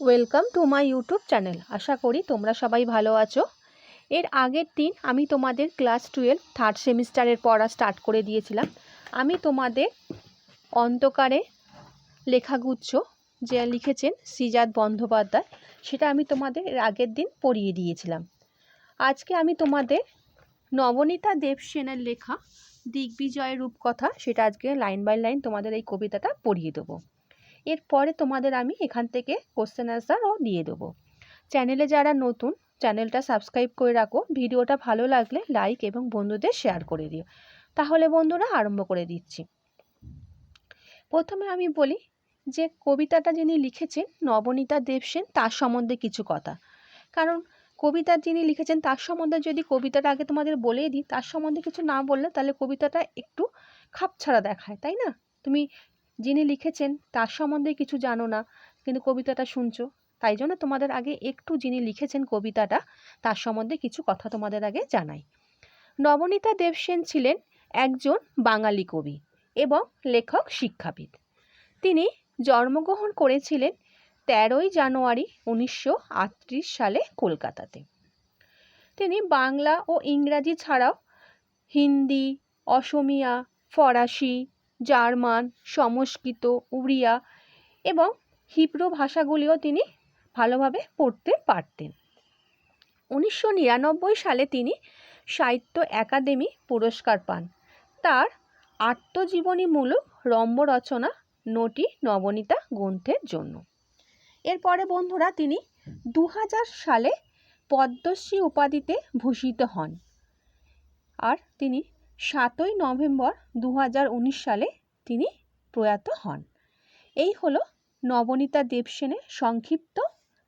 Welcome to my YouTube channel আশা করি তোমরা সবাই ভালো আছো। এর আগের দিন আমি তোমাদের ক্লাস টুয়েলভ থার্ড সেমিস্টারের পড়া স্টার্ট করে দিয়েছিলাম। আমি তোমাদের অন্তকারে লেখাগুচ্ছ যে লিখেছেন শ্রীজাত বন্দ্যোপাধ্যায়, সেটা আমি তোমাদের এর আগের দিন পড়িয়ে দিয়েছিলাম। আজকে আমি তোমাদের নবনীতা দেবসেনের লেখা দিগ্বিজয়ের রূপকথা, সেটা আজকে লাইন বাই লাইন তোমাদের এই কবিতাটা পড়িয়ে দেবো। এরপরে তোমাদের আমি এখান থেকে কোশ্চেন অ্যান্সারও দিয়ে দেবো। চ্যানেলে যারা নতুন চ্যানেলটা সাবস্ক্রাইব করে রাখো। ভিডিওটা ভালো লাগলে লাইক এবং বন্ধুদের শেয়ার করে দিও। তাহলে বন্ধুরা আরম্ভ করে দিচ্ছি। প্রথমে আমি বলি যে কবিতাটা যিনি লিখেছেন, নবনীতা দেবসেন তার সম্বন্ধে কিছু কথা। কারণ কবিতা যিনি লিখেছেন, তার সম্বন্ধে যদি কবিতাটা আগে তোমাদের বলেই দিই, তার সম্বন্ধে কিছু না বললে তাহলে কবিতাটা একটু খাপছাড়া দেখায়, তাই না? তুমি যিনি লিখেছেন, তার সম্বন্ধে কিছু জানো না, কিন্তু কবিতাটা শুনছো। তাই জন্য তোমাদের আগে একটু যিনি লিখেছেন কবিতাটা, তার সম্বন্ধে কিছু কথা তোমাদের আগে জানাই। নবনীতা দেবসেন ছিলেন একজন বাঙালি কবি এবং লেখক শিক্ষাবিদ। তিনি জন্মগ্রহণ করেছিলেন তেরোই জানুয়ারি উনিশশো আটত্রিশ সালে কলকাতাতে। তিনি বাংলা ও ইংরাজি ছাড়াও হিন্দি, অসমিয়া, ফরাসি জার্মান, সংস্কৃত, উড়িয়া এবং হিব্রু ভাষাগুলিও তিনি ভালোভাবে পড়তে পারতেন। উনিশশো নিরানব্বই সালে তিনি সাহিত্য একাডেমি পুরস্কার পান। তার আত্মজীবনীমূলক রম্য রচনা নটি নবনীতা গ্রন্থের জন্য। এরপরে বন্ধুরা তিনি দু হাজার সালে পদ্মশ্রী উপাধিতে ভূষিত হন। আর তিনি সাতই নভেম্বর দু হাজার উনিশ সালে তিনি প্রয়াত হন। এই হলো নবনীতা দেবসেনের সংক্ষিপ্ত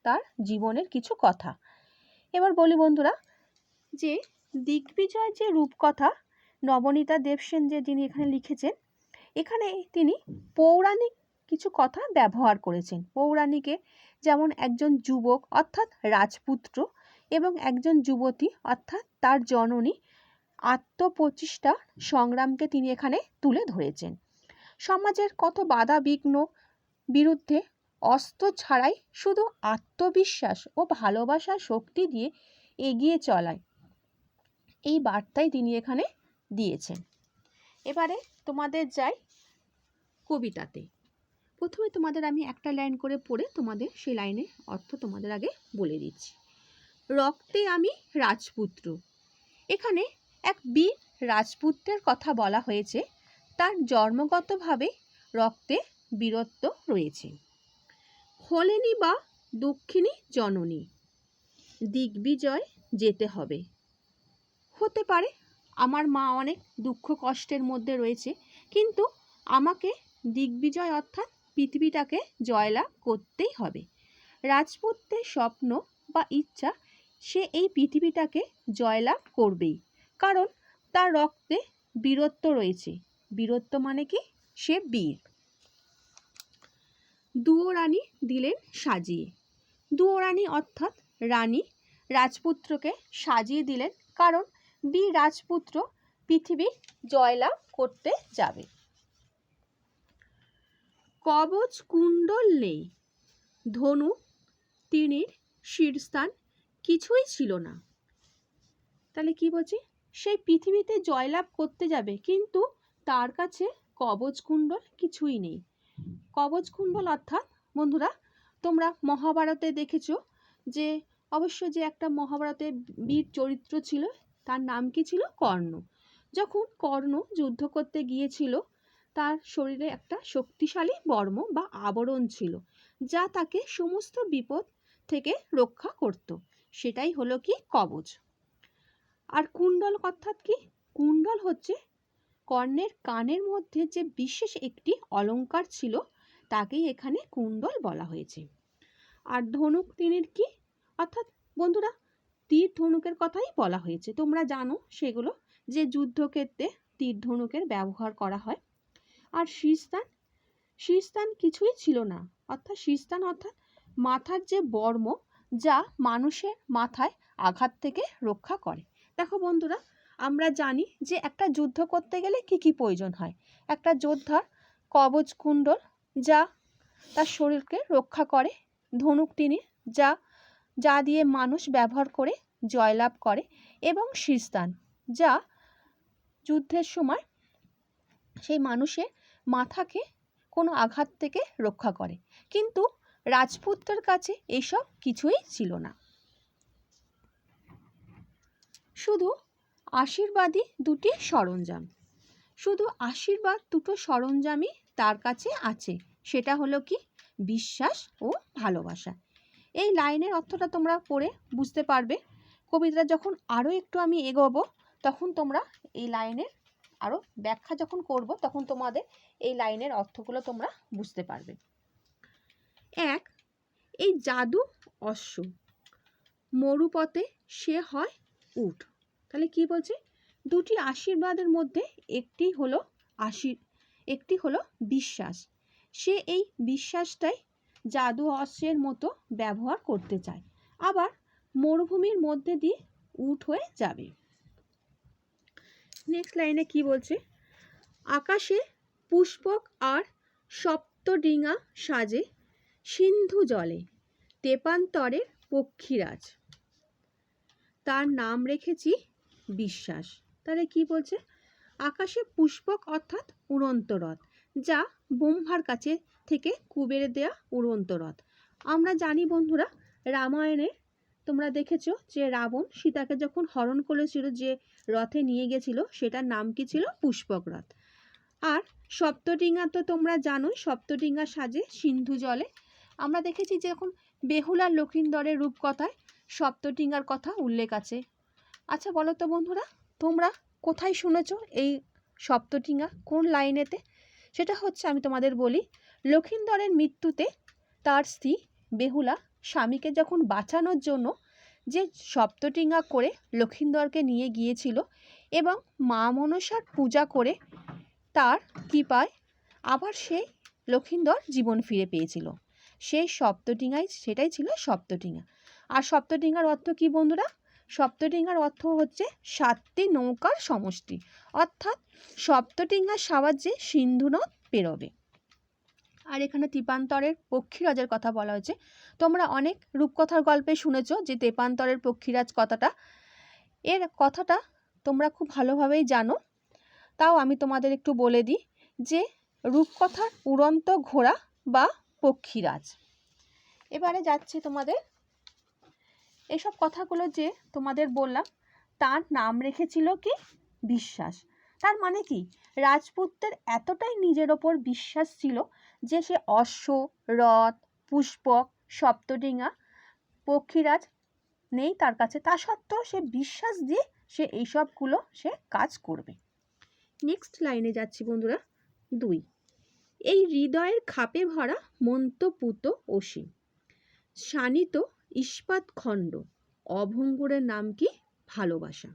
তার জীবনের কিছু কথা। এবার বলি বন্ধুরা যে দিগ্বিজয় যে রূপকথা নবনীতা দেবসেন যে যিনি এখানে লিখেছেন, এখানে তিনি পৌরাণিক কিছু কথা ব্যবহার করেছেন। পৌরাণিকে যেমন একজন যুবক অর্থাৎ রাজপুত্র এবং একজন যুবতী অর্থাৎ তার জননী আত্মপ্রচেষ্টা সংগ্রামকে তিনি এখানে তুলে ধরেছেন। সমাজের কত বাধা বিঘ্ন বিরুদ্ধে অস্ত্র ছাড়াই শুধু আত্মবিশ্বাস ও ভালোবাসার শক্তি দিয়ে এগিয়ে চলায়। এই বার্তাই তিনি এখানে দিয়েছেন। এবারে তোমাদের যাই কবিতাতে। প্রথমে তোমাদের আমি একটা লাইন করে পড়ে তোমাদের সেই লাইনের অর্থ তোমাদের আগে বলে দিচ্ছি। রক্তে আমি রাজপুত্র। এখানে এক বীর রাজপুত্রের কথা বলা হয়েছে, তার জন্মগতভাবে রক্তে বীরত্ব রয়েছে। হলেনি বা দক্ষিণী জননী, দিগ্বিজয় যেতে হবে। হতে পারে আমার মা অনেক দুঃখ কষ্টের মধ্যে রয়েছে, কিন্তু আমাকে দিগ্বিজয় অর্থাৎ পৃথিবীটাকে জয়লাভ করতেই হবে। রাজপুত্রের স্বপ্ন বা ইচ্ছা, সে এই পৃথিবীটাকে জয়লাভ করবেই। কারণ তার রক্তে বীরত্ব রয়েছে। বীরত্ব মানে কি? সে বীর। দুয়ো রানী দিলেন সাজিয়ে। দুয়ো রানী অর্থাৎ রানী রাজপুত্রকে সাজিয়ে দিলেন কারণ বীর রাজপুত্র পৃথিবী জয়লাভ করতে যাবে। কবচ কুণ্ডল নেই। ধনু তীরের শীর্ষস্থান কিছুই ছিল না। তাহলে কি বলছি? সেই পৃথিবীতে জয়লাভ করতে যাবে, কিন্তু তার কাছে কবচ কুণ্ডল কিছুই নেই। কবচ কুণ্ডল অর্থাৎ, বন্ধুরা, তোমরা মহাভারতে দেখেছ যে, অবশ্য যে একটা মহাভারতে বীর চরিত্র ছিল, তার নাম কি ছিল? কর্ণ। যখন কর্ণ যুদ্ধ করতে গিয়েছিল, তার শরীরে একটা শক্তিশালী বর্ম বা আবরণ ছিল, যা তাকে সমস্ত বিপদ থেকে রক্ষা করত। সেটাই হলো কি? কবচ। আর কুণ্ডল অর্থাৎ কি? কুণ্ডল হচ্ছে কর্ণের কানের মধ্যে যে বিশেষ একটি অলঙ্কার ছিল, তাকেই এখানে কুণ্ডল বলা হয়েছে। আর ধনুক তীরের কি? অর্থাৎ বন্ধুরা, তীর ধনুকের কথাই বলা হয়েছে। তোমরা জানো সেগুলো যে যুদ্ধক্ষেত্রে তীর ধনুকের ব্যবহার করা হয়। আর শীর্ষস্থান? শীর্ষস্থান কিছুই ছিল না। অর্থাৎ শীর্ষস্থান অর্থাৎ মাথার যে বর্ম, যা মানুষের মাথায় আঘাত থেকে রক্ষা করে। দেখো বন্ধুরা, আমরা জানি যে একটা যুদ্ধ করতে গেলে কি কি প্রয়োজন হয়। একটা যোদ্ধার কবচ কুণ্ডল যা তার শরীরকে রক্ষা করে, ধনুক টেনে যা যা দিয়ে মানুষ ব্যবহার করে, জয়লাভ করে এবং শীর্ষস্থান যা যুদ্ধের সময় সেই মানুষের মাথাকে কোনো আঘাত থেকে রক্ষা করে। কিন্তু রাজপুতদের কাছে এসব কিছুই ছিল না। শুধু আশীর্বাদী দুটি সরঞ্জাম। শুধু আশীর্বাদ দুটো সরঞ্জামই তার কাছে আছে, সেটা হলো কি? বিশ্বাস ও ভালোবাসা। এই লাইনের অর্থটা তোমরা পড়ে বুঝতে পারবে। কবিতা যখন আরও একটু আমি এগোবো, তখন তোমরা এই লাইনের আরও ব্যাখ্যা যখন করব, তখন তোমাদের এই লাইনের অর্থগুলো তোমরা বুঝতে পারবে। এক, এই জাদু অশ্ব মরুপথে সে হয় উঠ তাহলে কি বলছে? দুটি আশীর্বাদের মধ্যে একটি হলো আশীর, একটি হলো বিশ্বাস। সে এই বিশ্বাসটাই জাদু অস্ত্রের মতো ব্যবহার করতে চায়। আবার মরুভূমির মধ্যে দিয়ে উঠ হয়ে যাবে। নেক্সট লাইনে কি বলছে? আকাশে পুষ্পক আর সপ্তডিঙা সাজে সিন্ধু জলে, তেপান্তরের পক্ষীরাজ। তার নাম রেখেছি বিশ্বাস। তাহলে কি বলছে? আকাশে পুষ্পক অর্থাৎ উড়ন্ত রথ, যা ব্রহ্মার কাছে থেকে কুবের দেয়া উড়ন্ত রথ। আমরা জানি বন্ধুরা, রামায়ণে তোমরা দেখেছ যে রাবণ সীতাকে যখন হরণ করেছিল, যে রথে নিয়ে গেছিল, সেটার নাম কি ছিল? পুষ্পক রথ। আর সপ্তডিঙ্গা তো তোমরা জানোই সপ্তডিঙ্গা সাজে সিন্ধু জলে। আমরা দেখেছি যে এখন বেহুলার লক্ষিন্দরের রূপকথায় সপ্তডিঙার কথা উল্লেখ আছে। আচ্ছা বলো তো বন্ধুরা, তোমরা কোথায় শুনেছ এই সপ্তডিঙা কোন লাইনেতে? সেটা হচ্ছে, আমি তোমাদের বলি, লক্ষিন্দরের মৃত্যুতে তার স্ত্রী বেহুলা স্বামীকে যখন বাঁচানোর জন্য যে সপ্তটিঙ্গা করে লক্ষিন্দরকে নিয়ে গিয়েছিল এবং মা মনসার পূজা করে তার কৃপায় আবার সেই লক্ষিন্দর জীবন ফিরে পেয়েছিল। সেই সপ্তটিঙ্গাই সেটাই ছিল সপ্তটিঙ্গা আর সপ্তটিঙ্গার অর্থ কি বন্ধুরা? সপ্তটিঙ্গার অর্থ হচ্ছে সাতটি নৌকার সমষ্টি। অর্থাৎ সপ্তটিঙ্গার সাহায্যে সিন্ধু নদ পেরোবে। আর এখানে তিপান্তরের পক্ষীরাজের কথা বলা হয়েছে। তোমরা অনেক রূপকথার গল্পে শুনেছ যে তেপান্তরের পক্ষীরাজ কথাটা। এর কথাটা তোমরা খুব ভালোভাবেই জানো। তাও আমি তোমাদের একটু বলে দিই যে রূপকথার উড়ন্ত ঘোড়া বা পক্ষীরাজ। এবারে যাচ্ছে তোমাদের এসব কথাগুলো যে তোমাদের বললাম, তার নাম রেখেছিল কি? বিশ্বাস। তার মানে কি? রাজপুতদের এতটাই নিজের ওপর বিশ্বাস ছিল যে সে অশ্ব, রথ, পুষ্পক সপ্তডিঙা পক্ষীরাজ নেই তার কাছে। তা সত্ত্বেও সে বিশ্বাস দিয়ে সে এইসবগুলো সে কাজ করবে। নেক্সট লাইনে যাচ্ছি বন্ধুরা। দুই। এই হৃদয়ের খাপে ভরা মন্তপুত অসি শানিত ইস্পাত খণ্ড, অভঙ্গুরের নাম কি? ভালোবাসা।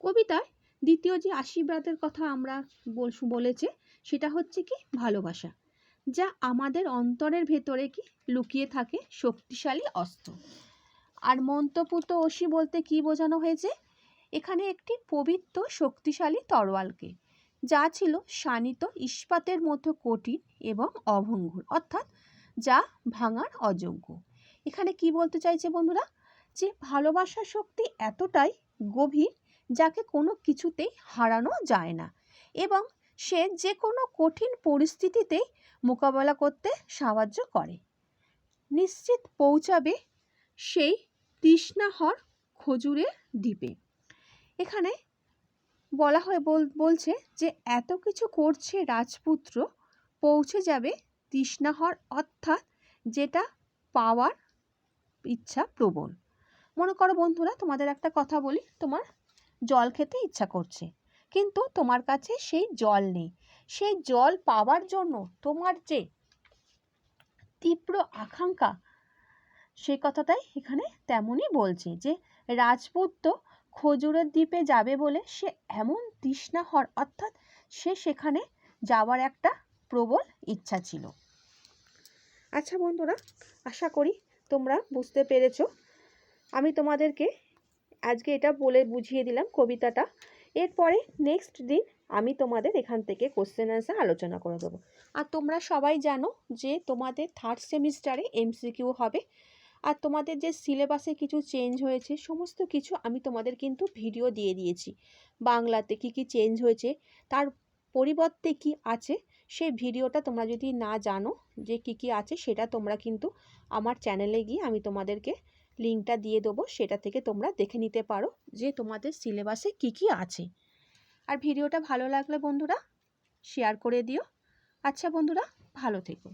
কবিতায় দ্বিতীয় যে আশীর্বাদের কথা আমরা বলেছে, সেটা হচ্ছে কি? ভালোবাসা, যা আমাদের অন্তরের ভেতরে কি? লুকিয়ে থাকে শক্তিশালী অস্ত্র। আর মন্তপুত অসি বলতে কি বোঝানো হয়েছে? এখানে একটি পবিত্র শক্তিশালী তরোয়ালকে, যা ছিল শানিত ইস্পাতের মতো কঠিন এবং অভঙ্গুর, অর্থাৎ যা ভাঙার অযোগ্য। এখানে কি বলতে চাইছে বন্ধুরা? যে ভালোবাসার শক্তি এতটাই গভীর যাকে কোনো কিছুতেই হারানো যায় না এবং সে যে কোনো কঠিন পরিস্থিতিতেই মোকাবেলা করতে সাহায্য করে। নিশ্চিত পৌঁছাবে সেই তৃষ্ণাহর খজুরের দ্বীপে। এখানে বলা হয় বলছে যে এত কিছু করছে রাজপুত্র, পৌঁছে যাবে তৃষ্ণাহর অর্থাৎ যেটা পাওয়ার ইচ্ছা প্রবল মনে করো বন্ধুরা, তোমাদের একটা কথা বলি, তোমার জল খেতে ইচ্ছা করছে, কিন্তু তোমার কাছে সেই জল নেই। সেই জল পাওয়ার জন্য তোমার যে তীব্র আকাঙ্ক্ষা সেই কথাটাই এখানে তেমনই বলছে যে রাজপুত্র খজুরের দ্বীপে যাবে বলে সে এমন তৃষ্ণা হর অর্থাৎ সে সেখানে যাওয়ার একটা প্রবল ইচ্ছা ছিল। আচ্ছা বন্ধুরা, আশা করি তোমরা বুঝতে পেরেছ। আমি তোমাদেরকে আজকে এটা বলে বুঝিয়ে দিলাম কবিতাটা। এরপরে নেক্সট দিন আমি তোমাদের এখান থেকে কোশ্চেন অ্যান্সার আলোচনা করে দেবো। আর তোমরা সবাই জানো যে তোমাদের থার্ড সেমিস্টারে এমসিকিউ হবে। আর তোমাদের যে সিলেবাসে কিছু চেঞ্জ হয়েছে, সমস্ত কিছু আমি তোমাদের কিন্তু ভিডিও দিয়ে দিয়েছি। বাংলাতে কি কি চেঞ্জ হয়েছে, তার পরিবর্তে কি আছে সেই ভিডিওটা তোমরা যদি না জানো যে কি কি আছে, সেটা তোমরা কিন্তু আমার চ্যানেলে গিয়ে আমি তোমাদেরকে লিঙ্কটা দিয়ে দেবো, সেটা থেকে তোমরা দেখে নিতে পারো যে তোমাদের সিলেবাসে কি কি আছে। আর ভিডিওটা ভালো লাগলে বন্ধুরা শেয়ার করে দিও। আচ্ছা বন্ধুরা, ভালো থেকো।